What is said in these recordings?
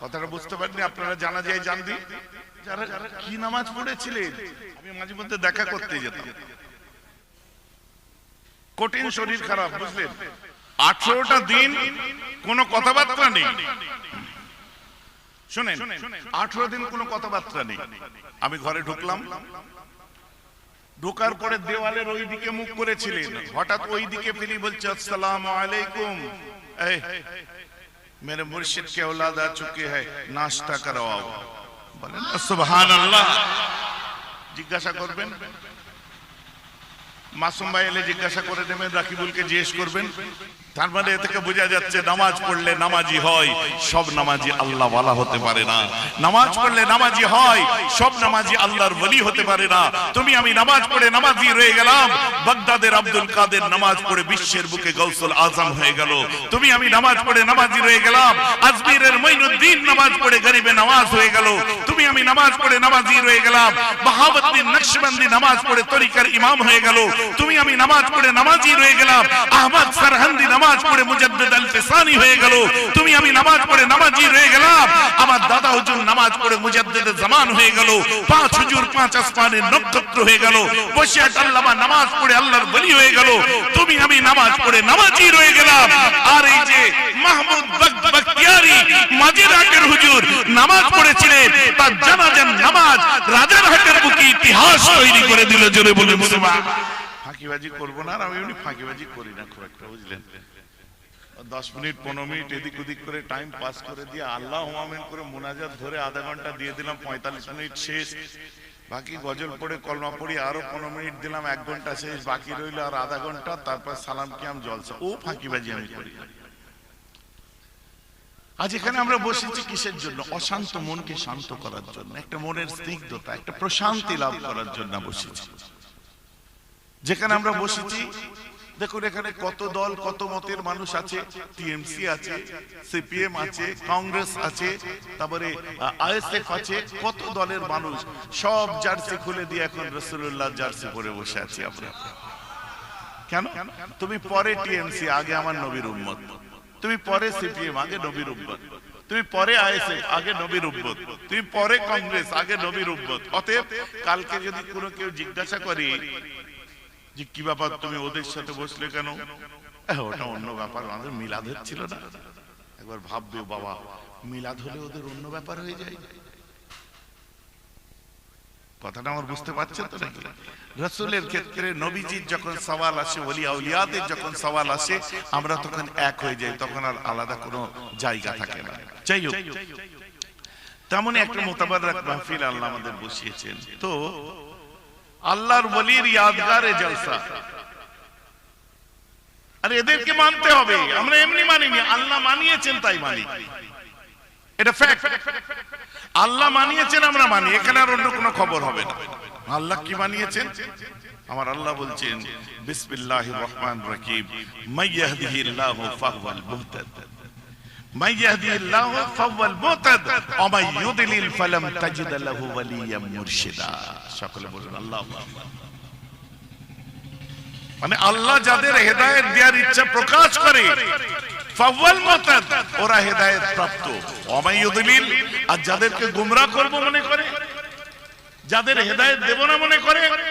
কথাটা বুঝতে পারেননি, আপনারা জানা যায় জানবি। যারা কি নামাজ পড়েছিলেন, আমি মাঝে মধ্যে দেখা করতে যেতাম। কঠিন শরীর খারাপ, বুঝলেন? আঠারোটা দিন কোনো কথাবার্তা নেই। শুনেন, আঠারো দিন কোনো কথাবার্তা নেই। আমি ঘরে ঢুকলাম। ঢোকার পরে দেওয়ালের ওই দিকে মুখ করেছিলেন। হঠাৎ ওই দিকে ফিরি বলছে, আসসালাম আলাইকুম। मेरे मुर्शिद के औलाद आ चुके हैं नाश्ता करवाओ বলেন সুবহান আল্লাহ জিজ্ঞাসা করবেন মাসুম ভাই এলে জিজ্ঞাসা করে নেবেন রাকিবুলকে জিজ্ঞেস করবেন তার মানে থেকে বোঝা যাচ্ছে নামাজ পড়লে নামাজি হয়, সব নামাজি আল্লাহ ওয়ালা হতে পারে না। নামাজ পড়লে নামাজি হয়, সব নামাজি আল্লাহর ওলি হতে পারে না। তুমি আমি নামাজ পড়ে নামাজি রয়ে গেলাম, বাগদাদের আব্দুল কাদের নামাজ পড়ে বিশ্বের বুকে গৌসুল আজম হয়ে গেল। তুমি আমি নামাজ পড়ে নামাজি রয়ে গেলাম, আজমিরের মঈনুদ্দিন নামাজ পড়ে গরিবে নামাজ হয়ে গেল। তুমি আমি নামাজ পড়ে নামাজি রয়ে গেলাম, বাহাবুদ্দিন নকশবন্দি নামাজ পড়ে তরিকার ইমাম হয়ে গেল। তুমি আমি নামাজ পড়ে নামাজি রয়ে গেলাম, আহমদ সরহন্দি নামাজ পড়ে মুজাদ্দিদ আল ফিসানি হয়ে গেল। তুমি আমি নামাজ পড়ে নামাজি রয়ে গেলাম। আমার দাদা হুজুর নামাজ পড়ে মুজাদ্দিদ জামান হয়ে গেল। পাঁচ হুজুর, পাঁচ আসমানের নক্ষত্র হয়ে গেল। বসিয়াত আল্লামা নামাজ পড়ে আল্লাহর বলি হয়ে গেল। তুমি আমি নামাজ পড়ে নামাজি রয়ে গেলাম। আর এই যে মাহমুদ বখতিয়ারি মাঝের হাটের হুজুর নামাজ পড়েছিলেন, তার জানাজান নামাজ রাজার হাটের বুকে ইতিহাস তৈরি করে দিল। জোরে বলে মুসলমান ফাঁকিবাজি করব না আর আমি ফাঁকিবাজি করি না খুব একটা, বুঝলেন? দশ মিনিট, পনেরো মিনিট এদিক ওদিক করে টাইম পাস করে দিয়ে আল্লাহ হুমামিন করে মোনাজাত ধরে আধা ঘণ্টা দিয়ে দিলাম, পঁয়তাল্লিশ মিনিট শেষ। বাকি গজল পড়ে কলমা পড়ি আরও পনেরো মিনিট দিলাম, এক ঘণ্টা শেষ, বাকি রইল আর আধা ঘণ্টা, তারপর সালাম কিয়াম জলসা। ও ফাঁকিবাজি আমি করি। আজ এখানে আমরা বসেছি কিসের জন্য? অশান্ত মনকে শান্ত করার জন্য, একটা মনের স্নিগ্ধতা, একটা প্রশান্তি লাভ করার জন্য বসেছি। যেখানে আমরা বসেছি দেখুন এখানে কত দল কত মতের মানুষ আছে টিএমসি আছে সিপিএম আছে কংগ্রেস আছে তারপরে আইএসএফ আছে কত দলের মানুষ? সব জার্সি খুলে দিয়ে এখন রসুল্লাহ জার্সি পরে বসে আছি আমরা। কেন? তুমি পরে টিএমসি আগে আমার নবীর উম্মত। তুমি পরে সিপিএম আগে নবীর উম্মত। তুমি পরে আইএসএফ আগে নবীর উম্মত। তুমি পরে কংগ্রেস আগে নবীর উম্মত। অতএব কালকে যদি কোনো কেউ জিজ্ঞাসা করে যে কি ব্যাপার তুমি ওদের সাথে বসলে কেন? ওটা অন্য ব্যাপার, আমাদের মিলাদের ছিল না। একবার ভাববে বাবা, মিলাদ হলে ওদের অন্য ব্যাপার হয়ে যায়। কথাটা আমার বুঝতে পারছেন তো নাকি? রসুলের ক্ষেত্রে নবীজির যখন সওয়াল আসে যখন সওয়াল আসে, আমরা তখন এক হয়ে যাই, তখন আর আলাদা কোনো জায়গা থাকে না। যাই হোক, তেমনই একটা মোতাবার মাহফিল আল্লাহ আমাদের বসিয়েছেন। তো আল্লাহর বলির ইয়াদগারে জলসা। আর এদেরকে মানতে হবে, আমরা এমনি মানিনি, আল্লাহ মানিয়েছেন তাই মানি। এটা ফ্যাক্ট আল্লাহ মানিয়েছেন, আমরা মানি, এখানে আর অন্য কোনো খবর হবে না। আল্লাহ কি মানিয়েছেন? আমার আল্লাহ বলছেন, বিসমিল্লাহির রহমানির রহিম মাইয়াহদিহিল্লাহু ফাহুয়াল মুহতাদ। من يهدي الله فهو المهتد ومن يضلل فلم تجد له وليا مرشدا সকলে বলুন আল্লাহ মানে আল্লাহ যাদের হেদায়েত দেওয়ার ইচ্ছা প্রকাশ করে ফাওয়াল মুহতাদ ওরা হেদায়েত প্রাপ্ত ওমাই ইউদলিল আর যাদেরকে গোমরাহ করব মনে করে যাদের হেদায়েত দেব না মনে করে ফালান তাজিদা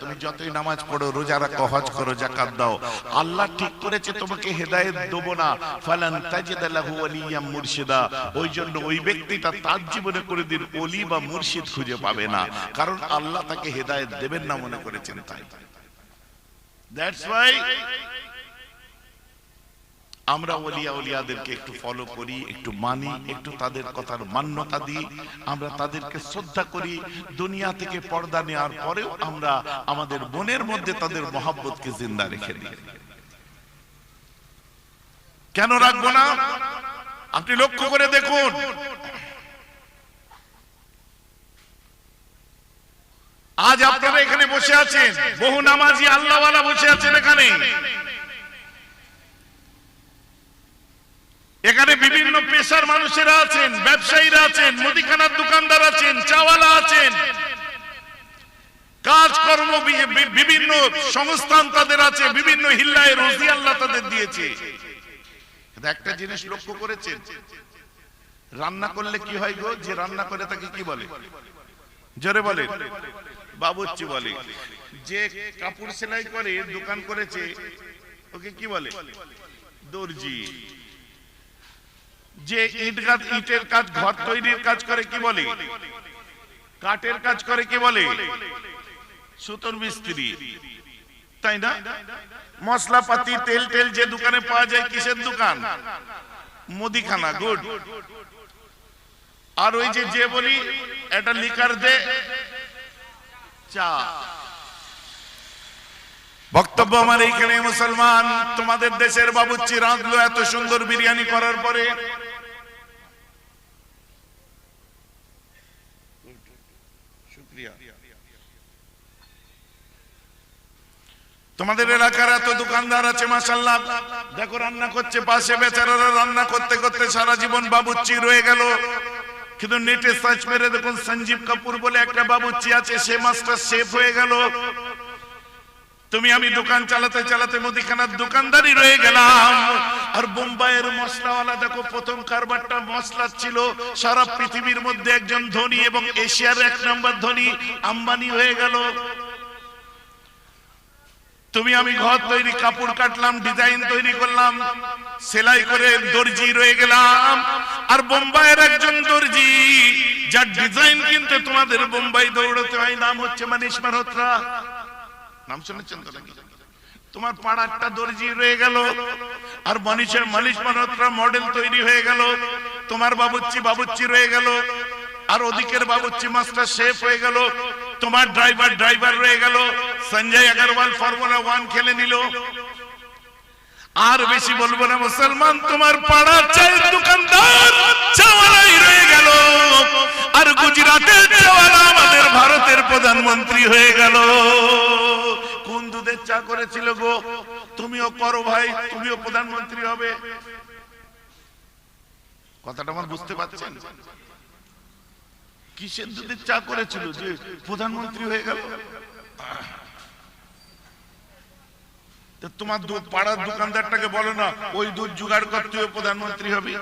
তুমি যতই নামাজ পড়ো, রোজা রাখো, হজ করো জাকাত দাও। আল্লাহ ঠিক করেছে, তোমাকে হেদায়েত দেব না। ফালান তাজিদা লাহু ওয়ালিয়াম মুর্শিদা। ওই জন্য ওই ব্যক্তিটা তার জীবনে করে দিন ওলি বা মুর্শিদ খুঁজে পাবে না। কারণ আল্লাহ তাকে হেদায়েত দেবেন না মনে করেছেন তাই। দ্যাটস ওয়াই আমরা ওলিয়া ওলিয়াদেরকে একটু ফলো করি, একটু মানি, একটু তাদের কথার মান্যতা দিই। আমরা তাদেরকে শ্রদ্ধা করি। দুনিয়া থেকে পর্দা নেওয়ার পরেও আমরা আমাদের মনের মধ্যে তাদের মহাব্বতকে জিন্দা রেখে দিই। কেন রাখব না? আপনি লক্ষ্য করে দেখুন। আজ আপনারা এখানে বসে আছেন। বহু নামাজি আল্লাহওয়ালা বসে আছেন এখানে। এখানে বিভিন্ন পেশার মানুষেরা আছেন, ব্যবসায়ীরা আছেন, মুদিখানার দোকানদার আছেন, চাওয়ালা আছেন। কাজকর্ম বিভিন্ন সংস্থান তাদের আছে, বিভিন্ন হিল্লায় রোজি আল্লাহ তাদের দিয়েছে। একটা জিনিস লক্ষ্য করেছেন, রান্না করলে কি হয় গো? যে রান্না করে তাকে কি বলে? জোরে বলে। বাবুচ্চি বলে। যে কাপড় সেলাই করে, দোকান করেছে, ওকে কি বলে? দর্জি। যে ইট গাছ ইটের কাজ, ঘর তৈরির কাজ করে কি বলে? কাঠের কাজ করে কি বলে? সুতোর মিস্ত্রি। তাই না? মশলাপাতি, তেল তেল যে দোকানে পাওয়া যায় কিসের দোকান? মুদিখানা, গুড। আর ওই যে যে বলি, এটা লিকার দে। চা। বক্তব্য আমার এইখানে মুসলমান। তোমাদের দেশের বাবুচ্চি রাঁধলো এত সুন্দর বিরিয়ানি করার পরে। তোমাদের এলাকার এত দোকানদার আছে মাসাল্লাহ দেখো, রান্না করছে, পাশে বেচারারা রান্না করতে করতে সারা জীবন বাবুচ্চি রয়ে গেল। কিন্তু নেটে সার্চ মেরে দেখুন, সঞ্জীব কাপুর বলে একটা বাবুচ্চি আছে, সে মাস্টার শেফ হয়ে গেল। তুমি আমি দোকান চালাতে চালাতে মুদিখানার দোকানদারি রয়ে গেলাম। আর বোম্বাইয়ের মশলাওয়ালা, দেখো, প্রথম কারবারটা মশলা ছিল। সারা পৃথিবীর মধ্যে একজন ধনী এবং এশিয়ার এক নম্বর ধনী আম্বানি হয়ে গেল। তুমি আমি ঘর তৈরি, কাপড় কাটলাম ডিজাইন তৈরি করলাম, সেলাই করে দর্জি রয়ে গেলাম। আর বোম্বাইয়ের একজন দর্জি, যার ডিজাইন কিনতে তোমাদের বোম্বাই দৌড়তে হয়, নাম হচ্ছে মানিস মালহোত্রা। নাম শুনেছেন তো নাকি? তোমার পাড়ারটা দর্জি রয়ে গেল, আর মনীষের মালিশ মালহোত্রা মডেল তৈরি হয়ে গেল, তোমার বাবুচ্চি বাবুচ্চি রয়ে গেল, আর ওদিকের বাবুচ্চি মাস্টার শেফ হয়ে গেল তোমার ড্রাইভার ড্রাইভার রয়ে গেল। সঞ্জয় আগরওয়াল ফর্মুলা ওয়ান খেলে নিল। আর বেশি বলব না, মুসলমান তোমার পাড়ার চায়ের দোকানদার চাওয়ালাই রয়ে গেল। আর গুজরাটের চাওয়ালা আমাদের ভারতের প্রধানমন্ত্রী হয়ে গেল। কোন দুধের চা করেছিল গো? তুমিও করো ভাই, তুমিও প্রধানমন্ত্রী হবে। কথাটা আমার বুঝতে পারছেন? কিসের দুধের চা করেছিল যে প্রধানমন্ত্রী হয়ে গেল? তোমার পাড়ার দোকানদারটাকে বলো না, ওই দুধ জোগাড় করতে প্রধানমন্ত্রী হবে।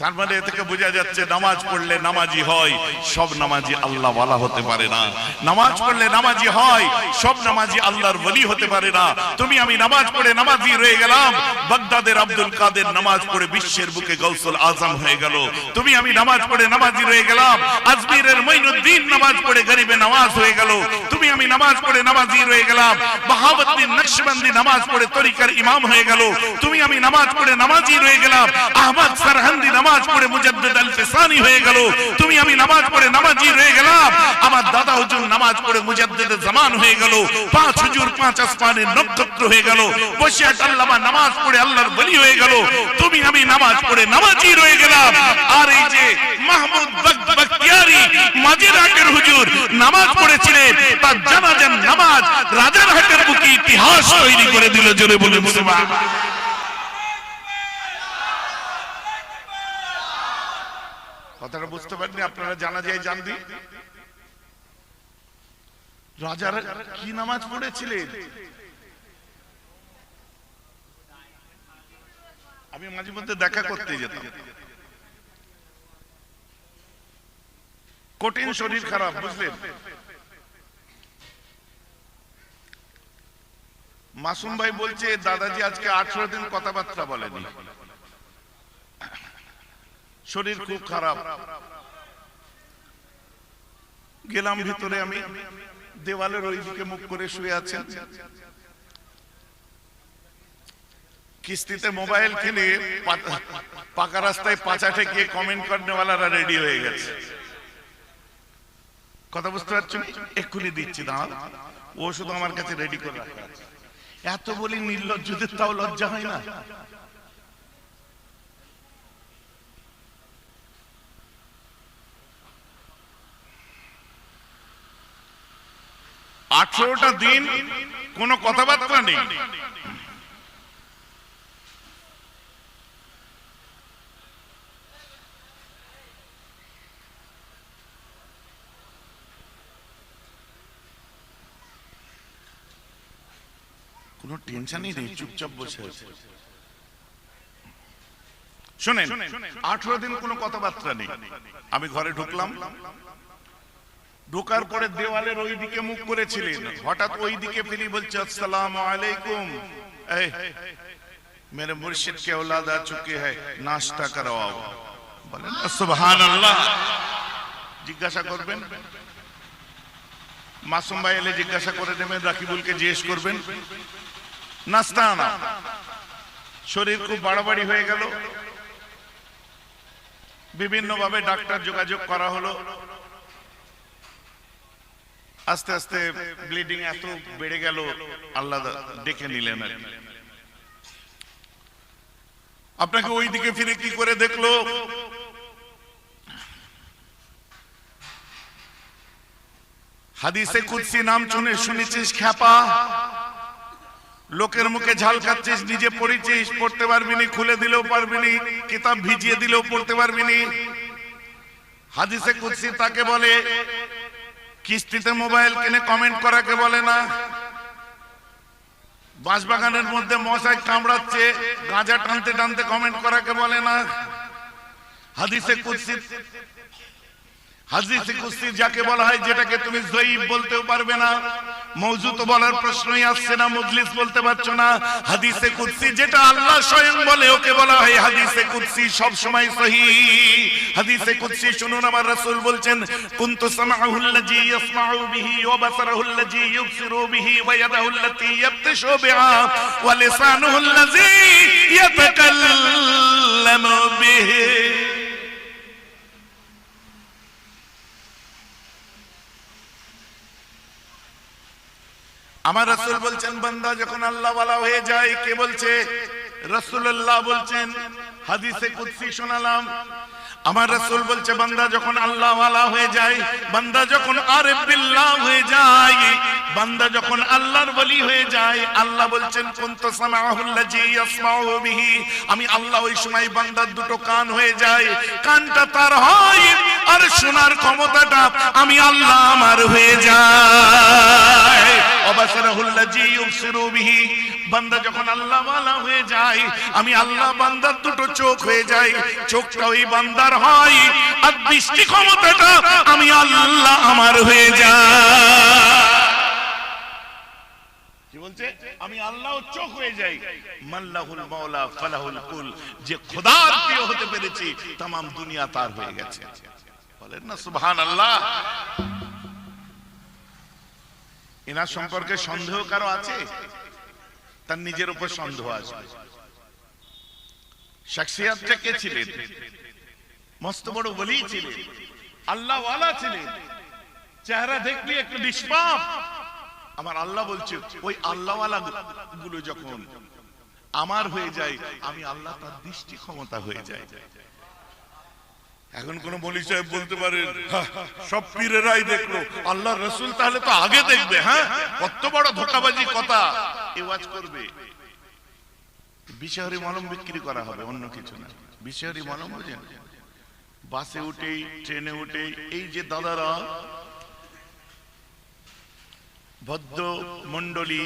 তার মানে এ থেকে বোঝা যাচ্ছে নামাজ পড়লে নামাজি হয়, সব নামাজি আল্লাহ ওয়ালা হতে পারে না। নামাজ পড়লে নামাজি হয়, সব নামাজি আল্লাহর ওলি হতে পারে না। তুমি আমি নামাজ পড়ে নামাজি রয়ে গেলাম, বাগদাদের আব্দুল কাদের নামাজ পড়ে বিশ্বের বুকে গৌসুল আজম হয়ে গেল। তুমি আমি নামাজ পড়ে নামাজি রয়ে গেলাম, আজমিরের মঈনুদ্দিন নামাজ পড়ে গরিবে নামাজ হয়ে গেল। তুমি আমি নামাজ পড়ে নামাজি রয়ে গেলাম বাহাবুদ্দিন নকশবন্দি নামাজ পড়ে তরিকার ইমাম হয়ে গেল। তুমি আমি নামাজ পড়ে নামাজি রয়ে গেলাম, আহমদ সরহন্দি নামাজ পড়ে মুজাদ্দিদ আল ফিসানি হয়ে গেল। তুমি আমি নামাজ পড়ে নামাজি রয়ে গেলাম। আমার দাদা হুজুর নামাজ পড়ে মুজাদ্দিদ জামান হয়ে গেল। পাঁচ হুজুর, পাঁচ আসমানের নক্ষত্র হয়ে গেল। বসিয়াত আল্লামা নামাজ পড়ে আল্লাহর বলি হয়ে গেল। তুমি আমি নামাজ পড়ে নামাজি রয়ে গেলাম। আর এই যে মাহমুদ বখতিয়ারি মাজিরাটের হুজুর, নামাজ পড়েছিলেন। তার জানাজান নামাজ রাজারহাটের বুকে ইতিহাস তৈরি করে দিল। জোরে বলে মুসলমান কথাটা বুঝতে পারেননি, আপনারা জানা যায় জান দি রাজার কি নামাজ পড়েছিলেন? আমি মাঝে মধ্যে দেখা করতে যেতাম। কঠিন শরীর খারাপ, বুঝলেন? মাসুম ভাই বলছে, দাদাজি আজকে আঠারো দিন কথাবার্তা বলেনি। শরীর খুব খারাপ। গেলাম ভিতরে আমি। দেওয়ালের ওই দিকে মুখ করে শুয়ে আছেন কিস্তিতে মোবাইল কিনে পাকা রাস্তায় পাচা ঠেকিয়ে কমেন্ট করনেওয়ালারা রেডি হয়ে গেছে। কথা বুঝতে পারছেন? এক্ষুনি দিচ্ছি দাঁড়ান ও শুধু আমার কাছে রেডি করে রাখা আছে। এত বলি নির্লজ্জদের তাও লজ্জা হয় না? আঠারোটা দিন কোনো কথাবার্তা নেই। কোনো টেনশনই নেই চুপচাপ বসে আছে। শোনেন আঠারো দিন কোনো কথাবার্তা নেই। আমি ঘরে ঢুকলাম ঢোকার পরে দেওয়ালের ওই দিকে মুখ করেছিলেন হঠাৎ ওই দিকে ফিরি বলছে আসসালাম আলাইকুম এই, मेरे मुर्शिद के औलाद आ चुके हैं नाश्ता करवाओ বলেন সুবহান আল্লাহ জিজ্ঞাসা করবেন মাসুম ভাই এলে জিজ্ঞাসা করে নেবেন রাকিবুলকে জিজ্ঞেস করবেন নাস্তা আনা শরীর খুব বাড়াবাড়ি হয়ে গেল বিভিন্ন ভাবে ডাক্তার যোগাযোগ করা হলো আস্তে আস্তে ব্লিডিং এত বেড়ে গেল, আল্লাহ ডেকে নিলেন আর আপনাকে ওই দিকে ফিরে কি করে দেখল? হাদিসে কুৎসি নাম শুনে শুনেছিস খ্যাপা? লোকের মুখে ঝাল খাচ্ছিস, নিজে পড়েছিস, পড়তে পারবি নি, খুলে দিলেও পারবি নি, কিতাব ভিজিয়ে দিলেও পড়তে পারবি নি। হাদিসে কুৎসি তাকে বলে কিস্তিতে মোবাইল কিনে কমেন্ট করাকে বলে না? বাঁশবাগানের মধ্যে মশাই কামড়াচ্ছে, গাঁজা টানতে টানতে কমেন্ট করাকে বলে না? হাদিসে কুৎসি হাদিসে কুৎসি যাকে বলা হয়, যেটাকে তুমি জয়ীব বলতেও পারবে না। মৌজুদ বলার প্রশ্নই আসছে না, মুজলিস বলতে পারছ না। হাদিসে কুৎসি যেটা আল্লাহ স্বয়ং বলে, ওকে বলা হয় হাদিসে কুৎসি সব সময় সহি। হাদিসে কুৎসি শুনুন, আমার রাসূল বলছেন, কুনতু সামাউল্লাজি ইয়াসমাউ বিহি ওয়া বাসারুল্লাজি ইউবসিরু বিহি ওয়া ইয়াদাহুল্লাতি ইয়াবতিশু বিহা ওয়া লিসানুহুল্লাজি ইয়াতাকাল্লামু বিহি। আমার রাসূল বলছেন, বান্দা যখন আল্লাহ হয়ে যায়, কে বলছে? রাসূলুল্লাহ বলছেন, হাদিসে কুদসি শোনালাম। আমার রাসূল বলছে, বান্দা যখন আল্লাহ হয়ে যায়, বান্দা যখন আরিফ বিল্লাহ হয়ে যায়, বান্দা যখন আল্লাহর ওলি হয়ে যায়, আল্লাহ বলছেন, কুনতু সামাউল্লাজি ইয়াসমাউ আমি আল্লাহ ওই সময় বান্দার দুটো কান হয়ে যায় কানটা তার হয় আর শোনার ক্ষমতাটা আমি আল্লাহ আমার হয়ে যায় অবাসারাহুল্লাজি ইউবসিরু দৃষ্টি ক্ষমতাটা আমি আল্লাহ আমার হয়ে যায়। কি বলছে? আমি আল্লাহ চোখ হয়ে যাই। মাল্লাহুল মাওলা ফালাহুল কুল। যে খোদার প্রিয় হতে পেরেছি তাম দুনিয়া তার হয়ে গেছে। বলেন না, সুবহানাল্লাহ। এনার সম্পর্কে সন্দেহ কারও আছে? তার নিজের উপর সন্দেহ আছে। শাকসিয়াতটা কে ছিলেন? মস্ত বড় বলি ছিলেন। আল্লাহ ছিলেন। চেহারা দেখলি একটু নিষ্পাপ। আমার আল্লাহ বলছে, ওই আল্লাহওয়ালা গুলো যখন আমার হয়ে যায়, আমি আল্লাহ তার দৃষ্টি ক্ষমতা হয়ে যায়। এখন কোন বলি সাহেব বলতে পারেন "হা, সব পীরেরাই দেখল। আল্লাহ রসুল তাহলে তো আগে দেখবে হ্যাঁ? কত বড় ধোকাবাজি কথা। এ ওয়াজ করবে। বিষহরি মলম বিক্রি করা হবে অন্য কিছু না। বিষহরি মলম বুঝেন? বাসে উঠেই ট্রেনে উঠেই এই যে দাদারা ভদ্র মন্ডলী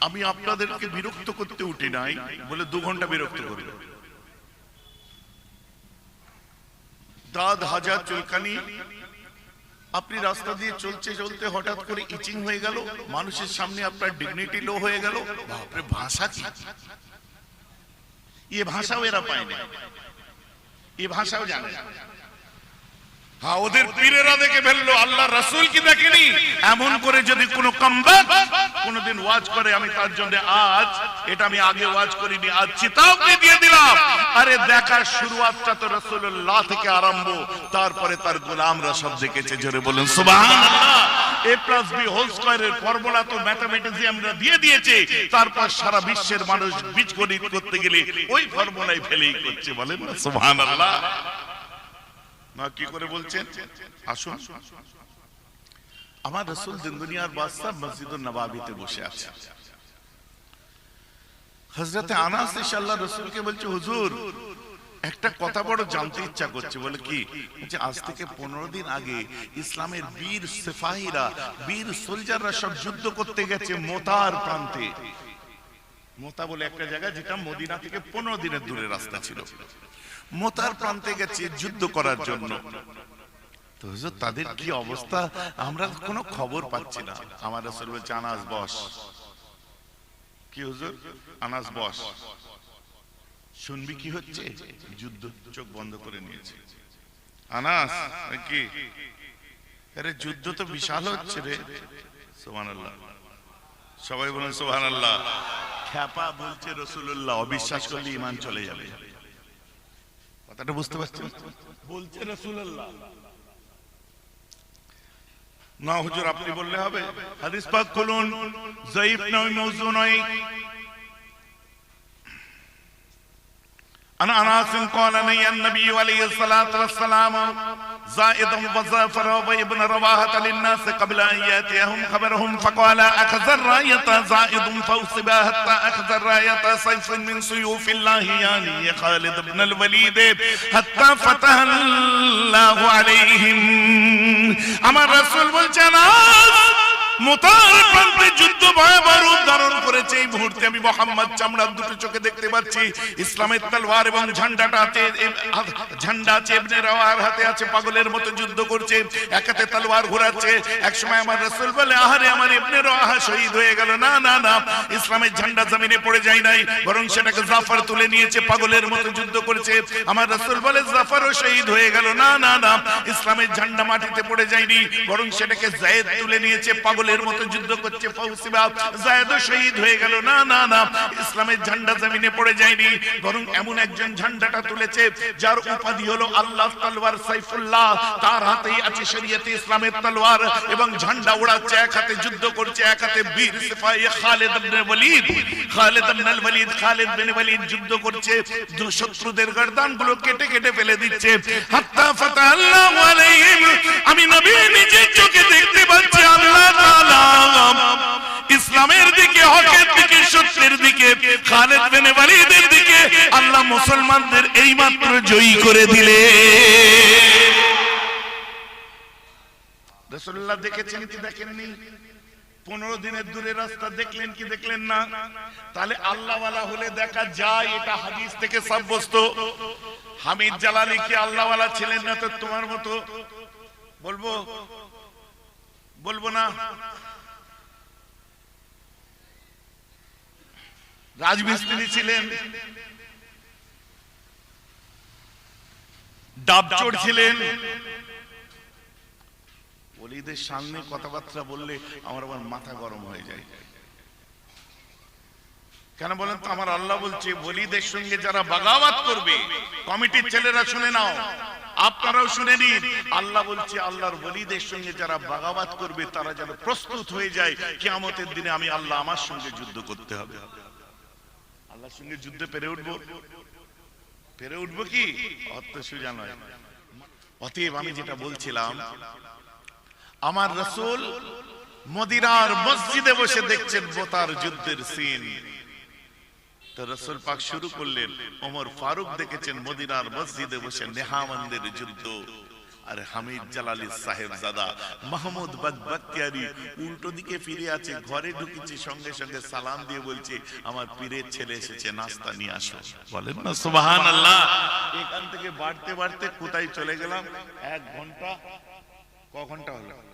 আমি আপনাদেরকে বিরক্ত করতে উঠি নাই বলে দু ঘণ্টা বিরক্ত করবে দাঁত হাজার চুলকানি। আপনি রাস্তা দিয়ে চলছে চলতে হঠাৎ করে ইচিং হয়ে গেল, মানুষের সামনে আপনার ডিগনিটি লো হয়ে গেল। বাপরে, ভাষা কি? এ ভাষাও এরা পায় না। এ ভাষাও জানে। হ্যাঁ ওদের পীরেরা দেখে ফেলল আল্লাহ রাসূল কি দেখেনি? এমন করে যদি কোনো কমব্যাক কোনোদিন ওয়াজ করে আমি তার জন্য আজ, এটা আমি আগে ওয়াজ করিনি, আজ চিতাবনি দিয়ে দিলাম। আরে দেখার শুরুয়াতটা তো রাসূলুল্লাহ থেকে আরম্ভ, তারপরে তার গোলামরা সব দেখেছে, জোরে বলুন, সুবহানাল্লাহ। এ প্লাস বি হোল স্কয়ারের ফর্মুলা তো ম্যাথমেটিক্যানরা দিয়ে দিয়েছে, তারপর সারা বিশ্বের মানুষ বীজগণিত করতে গেলে ওই ফর্মুলাই ফেলেই করছে, বলেন না, সুবহানাল্লাহ। না, কি করে বলছেন? আসুন। আমার রসুল দিন দুনিয়ার বাদশাহ মসজিদুল নবাবিতে বসে আছে। হজরতে আনাস ইনশাআল্লাহ রসুলকে বলছে, হুজুর, একটা কথা বড় জানতে ইচ্ছা করছে। বলে কি? যে আজ থেকে পনেরো দিন আগে ইসলামের বীর সেফাহিরা বীর সোলজাররা সব যুদ্ধ করতে গেছে মোতার প্রান্তে। মোতা বলে একটা জায়গা যেটা মদিনা থেকে পনেরো দিনের দূরে রাস্তা ছিল। মোতার প্রান্তে গেছে যুদ্ধ করার জন্য। তো হুজুর, তাদের কি অবস্থা? আমরা কোনো খবর পাচ্ছি না। আমার রাসূল বলছে, আনাস, বস। কি হুজুর? আনাস, বস। শুনবি কি হচ্ছে? যুদ্ধ চোখ বন্ধ করে নিয়েছে। আনাস কি? আরে, যুদ্ধ তো বিশাল হচ্ছে রে। সুবহানাল্লাহ। সবাই বলেন, সুবহানাল্লাহ। খ্যাপা বলছে রসুল্লাহ অবিশ্বাস করলে ইমান চলে যাবে। কথাটা বুঝতে পারছেন? বলছে রসুল্লাহ না হুজুর আপনি বললে হবে হাদিস পাক খুলুন জয়ীফ নয় মৌজু নয় عن انس قال لي النبي عليه الصلاه والسلام زائد وظافر وابن رواحه للناس قبل ان ياتيهم خبرهم فقال اخذ الرايه زائد فاصيب حتى اخذ الرايه سيف من سيوف الله يعني خالد بن الوليد حتى فتح الله عليهم আমার রসুল বলছেন ইসলামের ঝান্ডা জমিনে পড়ে যায় নাই, বরং সেটাকে জাফর তুলে নিয়েছে, পাগলের মতো যুদ্ধ করেছে। আমার রাসূল বলে, জাফরও শহীদ হয়ে গেল। না না না, ইসলামের ঝান্ডা মাটিতে পড়ে যায়নি, বরং সেটাকে জায়েদ তুলে নিয়েছে পাগলের মতো যুদ্ধ করছে শহীদ হয়ে গেল। না না না, ইসলামের ঝান্ডা জমিনে পড়ে যায়নি, বরং এমন একজন ঝান্ডাটা তুলেছে, যার উপাধি হলো আল্লাহ তলোয়ার সাইফুল্লাহ। তার হাতেই আছে শরীয়তে ইসলামের তলোয়ার এবং ঝান্ডা উড়াচ্ছে এক হাতে যুদ্ধ করছে, এক হাতে বীর সিপাহী ইবনে ওয়ালিদ। ইবনে ওয়ালিদ, খালিদ বিন ওয়ালিদ যুদ্ধ করছে শত্রুদের গর্দানগুলো কেটে কেটে ফেলে দিচ্ছে। হাত্তা ফাতা আল্লাহু আলাইহিম, আমি নবী নিজের চোখে দেখতে হকের দিকে, খালেদ বিন ওয়ালিদের দিকে আল্লাহ মুসলমানদের এইমাত্র জয়ী করে দিলে। দেখেছেন কি দেখেননি? পনেরো দিনের দূরে রাস্তা দেখলেন কি দেখলেন না? তাহলে আল্লাহওয়ালা হলে দেখা যায় এটা হাদিস থেকে সাব্যস্ত। হামিদ জালালি কি আল্লাহওয়ালা ছিলেন না তো তোমার মতো? বলব? বলব না? রাজমিস্ত্রি ছিলেন ডাবচোর ছিলেন ওলিদের সামনে কথাবার্তা বললে আমার আবার মাথা গরম হয়ে যায় কেন বলেন তো আমার আল্লাহ বলছে বলিদের সঙ্গে যারা বাগাবাত করবে কমিটির ছেলেরা শুনে নাও আপনারাও শুনে নিন আল্লাহ বলছে আল্লাহর বলিদের সঙ্গে যারা বাগাবাত করবে তারা যেন প্রস্তুত হয়ে যায় কিয়ামতের দিনে আমি আল্লাহ আমার সঙ্গে যুদ্ধ করতে হবে আল্লাহর সঙ্গে যুদ্ধে পেরে উঠবো। পেরে উঠবো কি? অত নয়। অতএব আমি যেটা বলছিলাম, আমার রসুল মদিনার মসজিদে বসে দেখছেন বোতার যুদ্ধের সিন। তো রসুল পাক শুরু করলেন, ওমর ফারুক দেখেছেন মদিনার মসজিদে বসে নেহামন্দের যুদ্ধ। আর হামিদ জালালি সাহেব দাদা মাহমুদ বাগবাক্তিয়ারি উল্টো দিকে ফিরে আছে, ঘরে ঢুকেছে, সঙ্গে সঙ্গে সালাম দিয়ে বলছে, আমার পীরের ছেলে এসেছে, নাস্তা নিয়ে আসো। বলেন না সুবাহান আল্লাহ এখান থেকে বাড়তে বাড়তে কোথায় চলে গেলাম? এক ঘণ্টা, ক ঘণ্টা হলো?